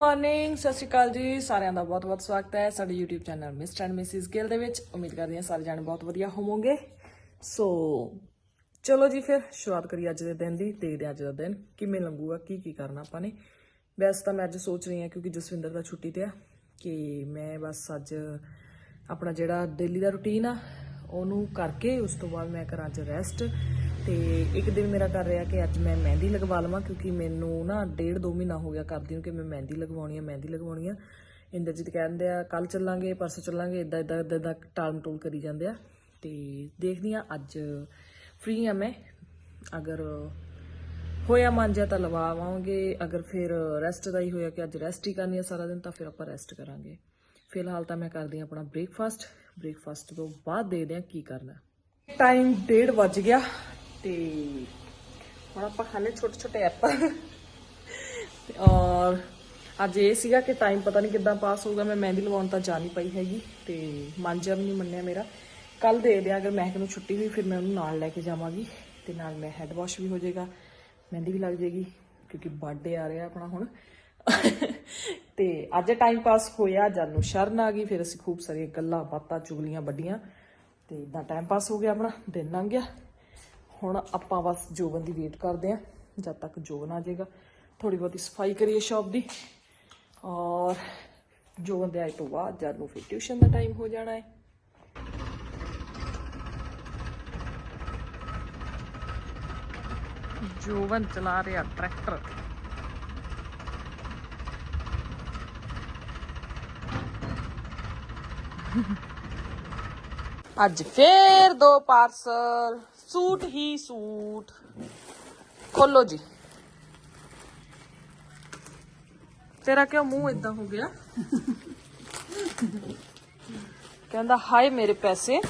Morning, ਸਤਿ ਸ਼੍ਰੀ ਅਕਾਲ ਜੀ। ਸਾਰਿਆਂ ਦਾ ਬਹੁਤ-ਬਹੁਤ ਸਵਾਗਤ ਹੈ ਸਾਡੇ YouTube channel mister and Mrs Gill ਦੇ ਵਿੱਚ। ਉਮੀਦ ਕਰਦੀ ਹਾਂ ਸਾਰੇ ਜਾਣੇ ਬਹੁਤ ਵਧੀਆ ਹੋਵੋਗੇ। ਸੋ ਚਲੋ ਜੀ ਫਿਰ ਸ਼ੁਰੂਆਤ ਕਰੀਏ ਅੱਜ ਦੇ ਦਿਨ ਦੀ, ਦੇਖਦੇ ਹਾਂ ਅੱਜ ਦਾ ਦਿਨ ਕਿਵੇਂ ਲੰਘੂਗਾ ਕੀ ਕੀ ਕਰਨਾ ਆਪਾਂ ਨੇ। ਵੈਸੇ ਤਾਂ ਮੈਂ ਅੱਜ ਸੋਚ ਰਹੀ ਹਾਂ ਕਿਉਂਕਿ ਜਸਵਿੰਦਰ ਦਾ ਛੁੱਟੀ ਤੇ ਆ ਕਿ ਮੈਂ ਬਸ ਅੱਜ ਆਪਣਾ ਜਿਹੜਾ ਡੇਲੀ ਦਾ ਰੁਟੀਨ ਆ, ਉਹਨੂੰ ਕਰਕੇ ਉਸ ਤੋਂ ਬਾਅਦ ਮੈਂ ਕਰਾਂ ਅੱਜ ਰੈਸਟ ਤੇ ਇੱਕ ਦਿਨ ਮੇਰਾ ਕਰ ਰਿਹਾ ਕਿ ਅੱਜ ਮੈਂ ਮਹਿੰਦੀ ਲਗਵਾ ਲਵਾਂ, ਕਿਉਂਕਿ ਮੈਨੂੰ ਨਾ ਡੇਢ ਦੋ ਮਹੀਨਾ ਹੋ ਗਿਆ ਕਰਦੀ ਨੂੰ ਕਿ ਮੈਂ ਮਹਿੰਦੀ ਲਗਵਾਉਣੀ ਆ, ਮਹਿੰਦੀ ਲਗਵਾਉਣੀ ਆ। ਇੰਦਰਜੀਤ ਕਹਿੰਦੇ ਆ, ਕੱਲ ਚੱਲਾਂਗੇ, ਪਰਸੋਂ ਚੱਲਾਂਗੇ। ਇਦਾਂ ਇਦਾਂ ਇਦਾਂ ਦਾ ਟਾਲ ਟੂਲ ਕਰੀ ਜਾਂਦੇ ਆ। ਤੇ ਦੇਖਦੀ ਆ, ਅੱਜ ਫ੍ਰੀ ਆ ਮੈਂ। ਅਗਰ ਹੋਇਆ ਮਨ ਜਿਹਾ ਤਾਂ ਲਵਾਵਾਂਗੇ ਅਗਰ ਫਿਰ ਰੈਸਟ ਦਾ ਹੀ ਹੋਇਆ ਕਿ ਅੱਜ ਰੈਸਟ ਹੀ ਕਰਨੀ ਆ ਸਾਰਾ ਦਿਨ, ਤਾਂ ਫਿਰ ਆਪਾਂ ਰੈਸਟ ਕਰਾਂਗੇ। ਫਿਲਹਾਲ ਤਾਂ ਮੈਂ ਕਰਦੀ ਹਾਂ ਆਪਣਾ ਬ੍ਰੇਕਫਾਸਟ ਬ੍ਰੇਕਫਾਸਟ ਤੋਂ ਬਾਅਦ ਦੇਖਦੇ ਹਾਂ ਕੀ ਕਰਨਾ। ਟਾਈਮ 1:30 ਵੱਜ ਗਿਆ। ਤੇ ਹੁਣ ਆਪਾਂ ਖਾਣੇ ਛੋਟੇ ਛੋਟੇ ਐਪਲ ਔਰ ਅੱਜ ਇਹ ਸੀਗਾ ਕਿ ਟਾਈਮ ਪਤਾ ਨਹੀਂ ਕਿੱਦਾਂ ਪਾਸ ਹੋਊਗਾ, ਮੈਂ ਮਹਿੰਦੀ ਲਵਾਉਣ ਤਾਂ ਜਾ ਨਹੀਂ ਪਈ ਹੈਗੀ ਤੇ ਮਨ ਵੀ ਨਹੀਂ ਮੰਨਿਆ ਮੇਰਾ। ਕੱਲ ਦੇ ਦਿਆਂ, ਅਗਰ ਮਹਿਕ ਨੂੰ ਛੁੱਟੀ ਹੋਈ, ਫਿਰ ਮੈਂ ਉਹਨੂੰ ਨਾਲ ਲੈ ਕੇ ਜਾਵਾਂਗੀ ਤੇ ਨਾਲ ਮੈਂ ਹੈਡ ਵਾਸ਼ ਵੀ ਹੋ ਜਾਏਗਾ, ਮਹਿੰਦੀ ਵੀ ਲੱਗ ਜਾਏਗੀ, ਕਿਉਂਕਿ ਬਰਥਡੇ ਆ ਰਿਹਾ ਆਪਣਾ ਹੁਣ। ਤੇ ਅੱਜ ਟਾਈਮ ਪਾਸ ਹੋਇਆ ਜਦ ਸ਼ਰਨ ਆ ਗਈ, ਫਿਰ ਅਸੀਂ ਖੂਬ ਸਾਰੀਆਂ ਗੱਲਾਂ ਬਾਤਾਂ, ਚੁਗਲੀਆਂ ਵੱਡੀਆਂ, ਤੇ ਇਦਾਂ ਟਾਈਮ ਪਾਸ ਹੋ ਗਿਆ ਆਪਣਾ, ਦਿਨ ਲੰਘ ਗਿਆ। ਹੁਣ ਆਪਾਂ ਬਸ ਜੋਬਨ ਦੀ ਵੇਟ ਕਰਦੇ ਆ, ਜਦ ਤੱਕ ਜੋਬਨ ਆ ਜਾਏਗਾ। ਥੋੜੀ ਬਹੁਤੀ ਸਫ਼ਾਈ ਕਰੀਏ ਸ਼ਾਪ ਦੀ। ਔਰ ਜੋਬਨ ਦੇ ਆਏ ਤੋਂ ਬਾਅਦ ਜਦ ਨੂੰ ਫਿਰ ਟਿਊਸ਼ਨ ਦਾ ਟਾਈਮ ਹੋ ਜਾਣਾ ਹੈ ਜੋਬਨ ਚਲਾ ਰਿਹਾ ਟਰੈਕਟਰ। ਅੱਜ ਫੇਰ ਦੋ ਪਾਰਸਲ। ਸੂਟ ਹੀ ਸੂਟ ਖੋਲੋ ਜੀ ਤੇਰਾ ਕਿਉਂ ਮੂੰਹ ਇਦਾਂ ਹੋ ਗਿਆ ਕਹਿੰਦਾ ਹਾਏ ਮੇਰੇ ਪੈਸੇ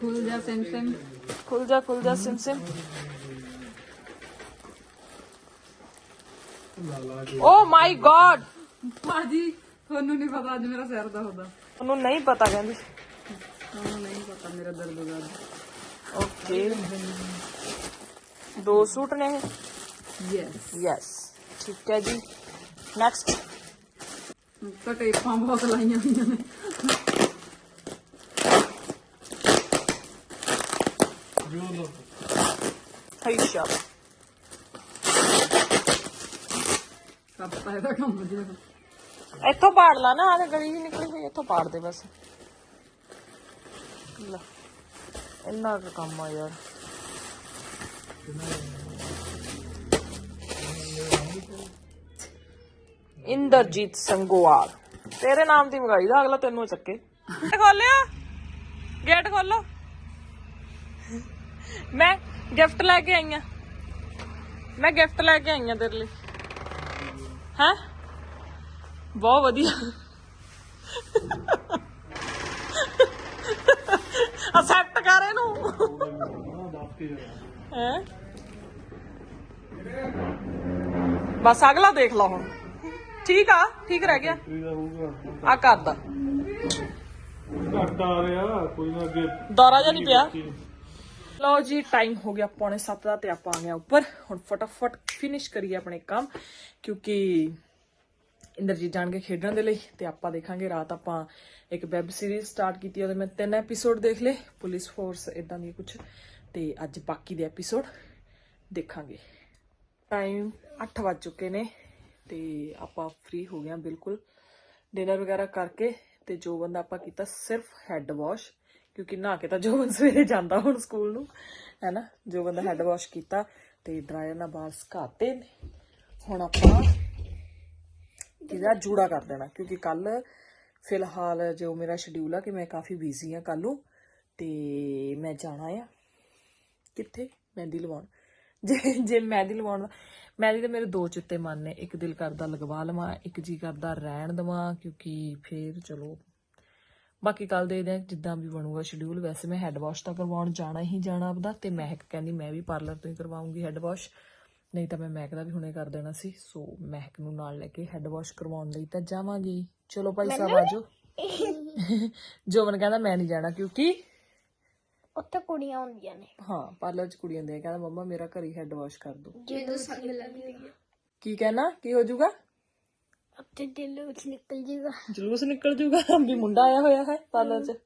ਖੁੱਲ ਜਾ ਸਿਮ ਸਿਮ ਖੁੱਲ ਜਾ ਖੁੱਲ ਜਾ ਸਿਮ ਸਿਮ ਓ ਮਾਈ ਗॉड ਭਾਜੀ ਤੁਹਾਨੂੰ ਨਹੀਂ ਪਤਾ ਅੱਜ ਮੇਰਾ ਸਿਰ ਦਾ ਹੁੰਦਾ ਉਹਨੂੰ ਨਹੀਂ ਪਤਾ ਕਹਿੰਦੀ। ਤੁਹਾਨੂੰ ਨਹੀਂ ਪਤਾ ਮੇਰਾ ਦਰਦ ਦਾ ਓਕੇ ਦੋ ਸੂਟ ਨੇ ਇਹ? ਯੈਸ ਯੈਸ ਠੀਕ ਹੈ ਜੀ। ਨੈਕਸਟ ਤਾਂ ਟੇਪਾਂ ਬਹੁਤ ਲਾਈਆਂ ਹੋਈਆਂ ਨੇ। ਹਾਈ ਸ਼ਾਪ ਸਭ ਤਾਂ ਇਹਦਾ ਕੰਮ ਜੇ ਇੱਥੋਂ ਪਾੜ ਲਾ ਨਾ ਆਲੇ ਗਲੀ ਵੀ ਨਿਕਲੀ ਹੋਈ ਇੱਥੋਂ ਪਾੜ ਦੇ ਬਸ। ਲੈ, ਇੰਨਾ ਕੁ ਕੰਮ ਆ ਯਾਰ। ਇੰਦਰਜੀਤ ਸੰਗੋਵਾਲ। ਤੇਰੇ ਨਾਮ ਦੀ ਮੰਗਾਈ ਦਾ, ਅਗਲਾ ਤੈਨੂੰ ਚੱਕੇ। ਖੋਲਿਆ? ਗੇਟ ਖੋਲੋ। ਮੈਂ ਗਿਫਟ ਲੈ ਕੇ ਆਈ ਆ। ਮੈਂ ਗਿਫਟ ਲੈ ਕੇ ਆਈ ਆ ਤੇਰੇ ਲਈ। ਹੈਂ? ਬਹੁਤ ਵਧੀਆ ਅਸੈਪਟ ਕਰ ਇਹਨੂੰ ਹੈ ਬਸ ਅਗਲਾ ਦੇਖ ਲਾ ਹੁਣ ਠੀਕ ਆ ਠੀਕ ਰਹਿ ਗਿਆ ਆ ਕਰਦਾ ਘੱਟ ਆ ਰਿਹਾ ਕੋਈ ਨਾ ਅੱਗੇ ਦੌਰਾ ਜਿਹਾ ਨਹੀਂ ਪਿਆ ਲਓ ਜੀ ਟਾਈਮ ਹੋ ਗਿਆ ਪੌਣੇ 7 ਦਾ ਤੇ ਆਪਾਂ ਆ ਗਏ ਉੱਪਰ ਹੁਣ ਫਟਾਫਟ ਫਿਨਿਸ਼ ਕਰੀਏ ਆਪਣੇ ਕੰਮ ਕਿਉਂਕਿ ਇੰਦਰਜੀਤ ਜਾਣ ਕੇ ਖੇਡਣ ਦੇ ਲਈ ਤੇ ਆਪਾਂ ਦੇਖਾਂਗੇ ਰਾਤ ਆਪਾਂ ਇੱਕ ਵੈਬ ਸੀਰੀਜ਼ ਸਟਾਰਟ ਕੀਤੀ ਉਹਦੇ ਮੈਂ ਤਿੰਨ ਐਪੀਸੋਡ ਦੇਖ ਲਏ। ਪੁਲਿਸ ਫੋਰਸ ਇਦਾਂ ਦੀ ਕੁਝ ਤੇ ਅੱਜ ਬਾਕੀ ਦੇ ਐਪੀਸੋਡ ਦੇਖਾਂਗੇ। ਟਾਈਮ 8 ਵੱਜ ਚੁੱਕੇ ਨੇ ਤੇ ਆਪਾਂ ਫ੍ਰੀ ਹੋ ਗਏ ਹਾਂ ਬਿਲਕੁਲ। ਡਿਨਰ ਵਗੈਰਾ ਕਰਕੇ ਤੇ ਜੋ ਬੰਦਾ ਆਪਾਂ ਕੀਤਾ ਸਿਰਫ ਹੈੱਡ ਵਾਸ਼ ਕਿਉਂਕਿ ਨਹਾ ਕੇ ਤਾਂ ਜੋ ਬੰਦਾ ਸਵੇਰੇ ਜਾਂਦਾ ਹੁਣ ਸਕੂਲ ਨੂੰ, ਹੈਨਾ? ਜੋ ਬੰਦਾ ਹੈੱਡ ਵਾਸ਼ ਕੀਤਾ ਤੇ ਡਰਾਇਰ ਨਾਲ ਬਾਲ ਸੁਕਾਤੇ ਹੁਣ ਆਪਾਂ ਇਹਦਾ ਜੂੜਾ ਕਰ ਦੇਣਾ, ਕਿਉਂਕਿ ਕੱਲ ਫਿਲਹਾਲ ਜੋ ਮੇਰਾ ਸ਼ਡਿਊਲ ਆ ਕਿ ਮੈਂ ਕਾਫੀ ਬਿਜ਼ੀ ਆ ਕੱਲ ਨੂੰ, ਤੇ ਮੈਂ ਜਾਣਾ ਆ। ਕਿੱਥੇ? ਮਹਿੰਦੀ ਲਵਾਉਣ। ਜੇ ਜੇ ਮਹਿੰਦੀ ਲਵਾਉਣ ਦਾ ਮਹਿੰਦੀ ਦੇ ਮੇਰੇ ਦੋ ਚਿੱਤੇ ਮਨ ਨੇ, ਇੱਕ ਦਿਲ ਕਰਦਾ ਲਗਵਾ ਲਵਾਂ, ਇੱਕ ਜੀ ਕਰਦਾ ਰਹਿਣ ਦਵਾਂ, ਕਿਉਂਕਿ ਫੇਰ ਚਲੋ ਬਾਕੀ ਕੱਲ ਦੇਖਦੇ ਆ ਜਿੱਦਾਂ ਵੀ ਬਣੂਗਾ ਸ਼ਡਿਊਲ ਵੈਸੇ ਮੈਂ ਹੈੱਡ ਵਾਸ਼ ਤਾਂ ਕਰਵਾਉਣ ਜਾਣਾ ਹੀ ਜਾਣਾ ਆਪਦਾ, ਤੇ ਮਹਿਕ ਕਹਿੰਦੀ ਮੈਂ ਵੀ ਪਾਰਲਰ ਤੋਂ ਹੀ ਕਰਵਾਉਂਗੀ ਹੈੱਡ ਵਾਸ਼ ਨਹੀਂ ਤਾਂ ਮੈਂ ਮਹਿਕ ਦਾ ਵੀ ਹੁਣੇ ਕਰ ਦੇਣਾ ਸੀ ਸੋ ਮਹਿਕ ਨੂੰ ਨਾਲ ਲੈ ਕੇ ਹੈੱਡ ਵਾਸ਼ ਕਰਵਾਉਣ ਲਈ ਤਾਂ ਜਾਵਾਂਗੀ। ਚਲੋ ਭਾਈ ਸਾਹਿਬ ਆਜੋ ਜੋਬਨ ਕਹਿੰਦਾ ਮੈਂ ਨਹੀਂ ਜਾਣਾ ਕਿਉਂਕਿ ਉੱਥੇ ਕੁੜੀਆਂ ਹੁੰਦੀਆਂ ਨੇ। ਹਾਂ ਪਾਰਲਰ 'ਚ ਕੁੜੀ ਹੁੰਦੀ ਹੈ ਕਹਿੰਦਾ ਮੰਮਾ ਮੇਰਾ ਘਰ ਹੀ ਹੈਡ ਵਾਸ਼ ਕਰ ਦੋ। ਜਦੋਂ ਸੰਗ ਲੱਗੀ ਹੋਈ ਹੈ ਕੀ ਕਹਿਣਾ? ਕੀ ਹੋ ਜਾਊਗਾ? ਉੱਥੇ ਦਿਲ ਵਿੱਚ ਨਿਕਲ ਜੇਗਾ ਜਲੂਸ ਨਿਕਲ ਜਾਊਗਾ ਵੀ ਮੁੰਡਾ ਆਇਆ ਹੋਇਆ ਹੈ ਪਾਰਲਰ 'ਚ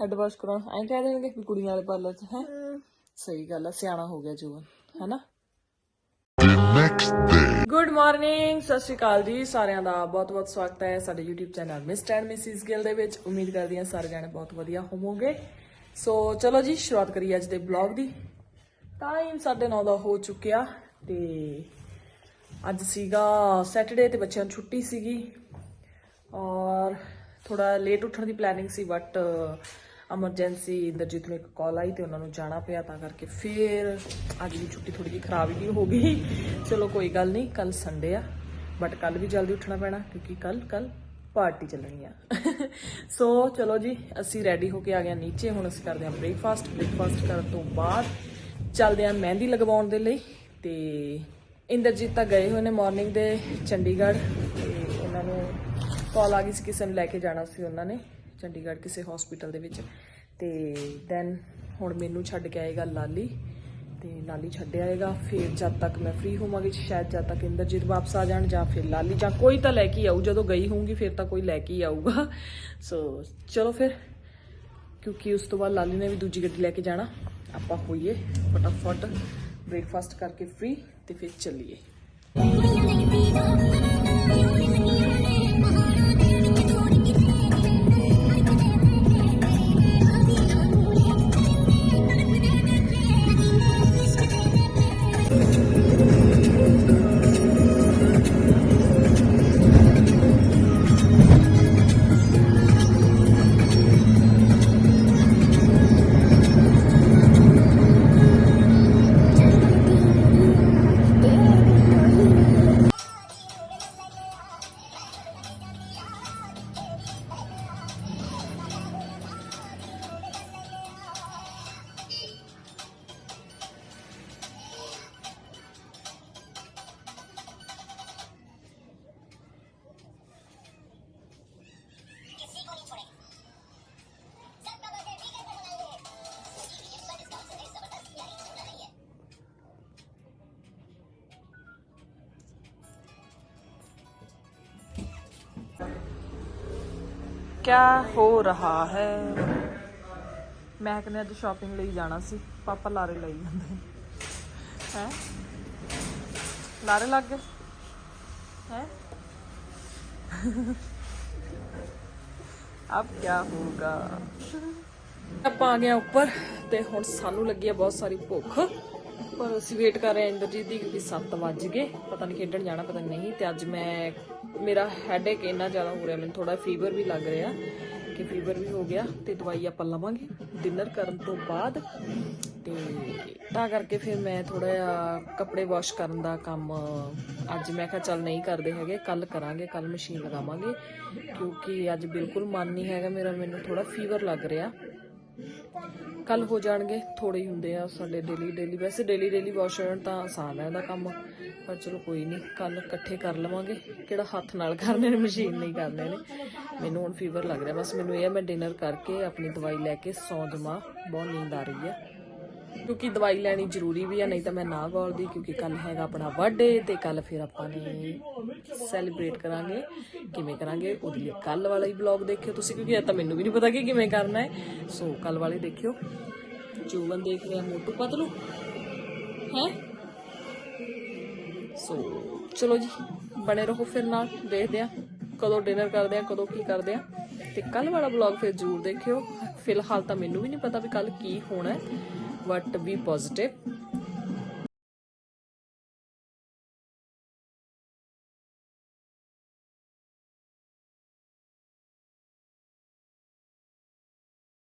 ਹੈਡ ਵਾਸ਼ ਕਰਾਉਣ। ਐਂ ਕਹਿ ਦੇਣਗੇ ਵੀ ਕੁੜੀਆਂ ਵਾਲੇ ਪਾਰਲਰ 'ਚ ਹੈ। ਸਹੀ ਗੱਲ ਆ ਸਿਆਣਾ ਹੋ ਗਿਆ ਜੂਨ ਹੈਨਾ ਗੁੱਡ ਮਾਰਨਿੰਗ ਸਤਿ ਸ਼੍ਰੀ ਅਕਾਲ ਜੀ, ਸਾਰਿਆਂ ਦਾ ਬਹੁਤ-ਬਹੁਤ ਸਵਾਗਤ ਹੈ ਸਾਡੇ YouTube channel mister and Mrs Gill ਦੇ ਵਿੱਚ। ਉਮੀਦ ਕਰਦੀ ਹਾਂ ਸਾਰੇ ਜਾਣੇ ਬਹੁਤ ਵਧੀਆ ਹੋਵੋਗੇ। ਸੋ ਚਲੋ ਜੀ, ਸ਼ੁਰੂਆਤ ਕਰੀਏ ਅੱਜ ਦੇ ਬਲੌਗ ਦੀ। ਟਾਈਮ 9:30 ਦਾ ਹੋ ਚੁੱਕਿਆ ਤੇ ਅੱਜ ਸੀਗਾ ਸੈਟਰਡੇ ਤੇ ਬੱਚਿਆਂ ਨੂੰ ਛੁੱਟੀ ਸੀਗੀ। ਔਰ ਥੋੜਾ ਲੇਟ ਉੱਠਣ ਦੀ ਪਲੈਨਿੰਗ ਸੀ ਬਟ ਐਮਰਜੈਂਸੀ ਇੰਦਰਜੀਤ ਨੂੰ ਇੱਕ ਕਾਲ ਆਈ ਤੇ ਉਹਨਾਂ ਨੂੰ ਜਾਣਾ ਪਿਆ, ਤਾਂ ਕਰਕੇ ਫਿਰ ਅੱਜ ਦੀ ਛੁੱਟੀ ਥੋੜੀ ਜਿਹੀ ਖਰਾਬ ਹੀ ਹੋ ਗਈ। ਚਲੋ ਕੋਈ ਗੱਲ ਨਹੀਂ ਕੱਲ ਸੰਡੇ ਆ ਬਟ ਕੱਲ ਵੀ ਜਲਦੀ ਉੱਠਣਾ ਪੈਣਾ, ਕਿਉਂਕਿ ਕੱਲ ਕੱਲ ਪਾਰਟੀ ਚੱਲਣੀ ਆ। ਸੋ ਚਲੋ ਜੀ, ਅਸੀਂ ਰੈਡੀ ਹੋ ਕੇ ਆ ਗਏ ਹਾਂ ਨੀਚੇ, ਹੁਣ ਅਸੀਂ ਕਰਦੇ ਹਾਂ ਬ੍ਰੇਕਫਾਸਟ ਬ੍ਰੇਕਫਾਸਟ ਕਰਨ ਤੋਂ ਬਾਅਦ ਚੱਲਦੇ ਹਾਂ ਮਹਿੰਦੀ ਲਗਵਾਉਣ ਦੇ ਲਈ ਤੇ ਇੰਦਰਜੀਤ ਤਾਂ ਗਏ ਹੋਏ ਨੇ ਮਾਰਨਿੰਗ ਦੇ ਚੰਡੀਗੜ੍ਹ ਤੇ ਉਹਨਾਂ ਨੂੰ ਕਾਲ ਆ ਗਈ ਸੀ ਕਿਸੇ ਨੂੰ ਲੈ ਕੇ ਜਾਣਾ ਸੀ ਉਹਨਾਂ ਨੇ। ਚੰਡੀਗੜ੍ਹ ਕਿਸੇ ਹਸਪੀਟਲ ਦੇ ਵਿੱਚ। ਤੇ ਦੈਨ ਹੁਣ ਮੈਨੂੰ ਛੱਡ ਕੇ ਆਏਗਾ ਲਾਲੀ। ਤੇ ਲਾਲੀ ਛੱਡ ਆਏਗਾ। ਫਿਰ ਜਦ ਤੱਕ ਮੈਂ ਫ੍ਰੀ ਹੋਵਾਂਗੀ, ਸ਼ਾਇਦ ਜਦ ਤੱਕ ਇੰਦਰਜੀਤ ਵਾਪਸ ਆ ਜਾਣ ਜਾਂ ਫਿਰ ਲਾਲੀ ਜਾਂ ਕੋਈ ਤਾਂ ਲੈ ਕੇ ਆਊ। ਜਦੋਂ ਗਈ ਹੋਊਗੀ, ਫਿਰ ਤਾਂ ਕੋਈ ਲੈ ਕੇ ਹੀ ਆਊਗਾ। ਸੋ ਚਲੋ ਫਿਰ, ਕਿਉਂਕਿ ਉਸ ਤੋਂ ਬਾਅਦ ਲਾਲੀ ਨੇ ਵੀ ਦੂਜੀ ਗੱਡੀ ਲੈ ਕੇ ਜਾਣਾ। ਆਪਾਂ ਹੋਈਏ ਫਟਾਫਟ ਬ੍ਰੇਕਫਾਸਟ ਕਰਕੇ ਫ੍ਰੀ ਤੇ ਫਿਰ ਚੱਲੀਏ। ਕਿਆ ਹੋ ਰਹਾ ਹੈ? ਮੈਂ ਕਹਿੰਦੇ ਅੱਜ ਸ਼ਾਪਿੰਗ ਲਈ ਜਾਣਾ ਸੀ। ਪਾਪਾ ਲਾਰੇ ਲਈ ਜਾਂਦੇ ਹੈ? ਲਾਰੇ ਲੱਗ ਗਏ? ਹੈ? ਅਬ ਕਿਆ ਹੋਗਾ ਆਪਾਂ ਆ ਗਏ ਉੱਪਰ ਤੇ ਹੁਣ ਸਾਨੂੰ ਲੱਗੀ ਆ ਬਹੁਤ ਸਾਰੀ ਭੁੱਖ। ਪਰ ਅਸੀਂ ਵੇਟ ਕਰ ਰਹੇ ਇੰਦਰਜੀਤ ਦੀ, ਕਿਉਂਕਿ 7 ਵਜ ਗਏ। ਪਤਾ ਨਹੀਂ ਖੇਡਣ ਜਾਣਾ, ਪਤਾ ਨਹੀਂ। ਤੇ ਅੱਜ ਮੈਂ ਮੇਰਾ ਹੈਡੇਕ ਇੰਨਾ ਜ਼ਿਆਦਾ ਹੋ ਰਿਹਾ, ਮੈਨੂੰ ਥੋੜਾ ਫੀਵਰ ਵੀ ਲੱਗ ਰਿਹਾ ਕਿ ਫੀਵਰ ਵੀ ਹੋ ਗਿਆ ਤੇ ਦਵਾਈ ਆਪਾਂ ਲਵਾਂਗੇ ਡਿਨਰ ਕਰਨ ਤੋਂ ਬਾਅਦ। ਤੇ ਤਾਂ ਕਰਕੇ ਫਿਰ ਮੈਂ ਥੋੜਾ ਜਿਹਾ ਕੱਪੜੇ ਵਾਸ਼ ਕਰਨ ਦਾ ਕੰਮ, ਅੱਜ ਮੈਂ ਕਿਹਾ ਚੱਲ ਨਹੀਂ ਕਰਦੇ ਹੈਗੇ ਕੱਲ ਕਰਾਂਗੇ ਕੱਲ ਮਸ਼ੀਨ ਲਗਾਵਾਂਗੇ, ਕਿਉਂਕਿ ਅੱਜ ਬਿਲਕੁਲ ਮਨ ਨਹੀਂ ਹੈਗਾ ਮੇਰਾ, ਮੈਨੂੰ ਥੋੜਾ ਫੀਵਰ ਲੱਗ ਰਿਹਾ। ਕੱਲ ਹੋ ਜਾਣਗੇ ਥੋੜੇ ਹੀ ਹੁੰਦੇ ਆ ਸਾਡੇ ਡੇਲੀ ਡੇਲੀ ਵੈਸੇ ਡੇਲੀ ਡੇਲੀ ਵਾਸ਼ ਕਰਨ ਤਾਂ ਆਸਾਨ ਹੈ ਇਹਦਾ ਕੰਮ, ਪਰ ਚਲੋ ਕੋਈ ਨਹੀਂ, ਕੱਲ ਇਕੱਠੇ ਕਰ ਲਵਾਂਗੇ। ਕਿਹੜਾ ਹੱਥ ਨਾਲ ਕਰਨੇ ਨੇ ਮਸ਼ੀਨ ਨਹੀਂ ਕਰਨੇ ਨੇ। ਮੈਨੂੰ ਹੁਣ ਫੀਵਰ ਲੱਗ ਰਿਹਾ, ਬਸ ਮੈਨੂੰ ਇਹ ਹੈ ਮੈਂ ਡਿਨਰ ਕਰਕੇ ਆਪਣੀ ਦਵਾਈ ਲੈ ਕੇ ਸੌਂ ਜਾਵਾਂ, ਬਹੁਤ ਨੀਂਦ ਆ ਰਹੀ ਹੈ। ਕਿਉਂਕਿ ਦਵਾਈ ਲੈਣੀ ਜ਼ਰੂਰੀ ਵੀ ਆ, ਨਹੀਂ ਤਾਂ ਮੈਂ ਨਾ ਗੌਲਦੀ ਕਿਉਂਕਿ ਕੱਲ ਹੈਗਾ ਆਪਣਾ ਬਰਥਡੇ ਤੇ ਕੱਲ ਫਿਰ ਆਪਾਂ ਨੇ ਸੈਲੀਬ੍ਰੇਟ ਕਰਾਂਗੇ। ਕਿਵੇਂ ਕਰਾਂਗੇ? ਉਹਦੇ ਲਈ ਕੱਲ ਵਾਲਾ ਹੀ ਵਲੌਗ ਦੇਖਿਓ ਤੁਸੀਂ, ਕਿਉਂਕਿ ਇਹ ਤਾਂ ਮੈਨੂੰ ਵੀ ਨਹੀਂ ਪਤਾ ਕਿ ਕਿਵੇਂ ਕਰਨਾ ਹੈ। ਸੋ ਕੱਲ ਵਾਲੇ ਦੇਖਿਓ। ਜੂਵਨ ਦੇਖ ਰਿਹਾ ਮੋਟੂ ਪਤਲੂ ਹੈ? ਸੋ ਚਲੋ ਜੀ, ਬਣੇ ਰਹੋ ਫਿਰ ਨਾਲ, ਦੇਖਦੇ ਆ ਕਦੋਂ ਡਿਨਰ ਕਰਦੇ ਆ ਕਦੋਂ ਕੀ ਕਰਦੇ ਆ ਤੇ ਕੱਲ ਵਾਲਾ ਵਲੌਗ ਫਿਰ ਜ਼ਰੂਰ ਦੇਖਿਓ। ਫਿਲਹਾਲ ਤਾਂ ਮੈਨੂੰ ਵੀ ਨਹੀਂ ਪਤਾ ਵੀ ਕੱਲ ਕੀ ਹੋਣਾ ਹੈ। but be positive.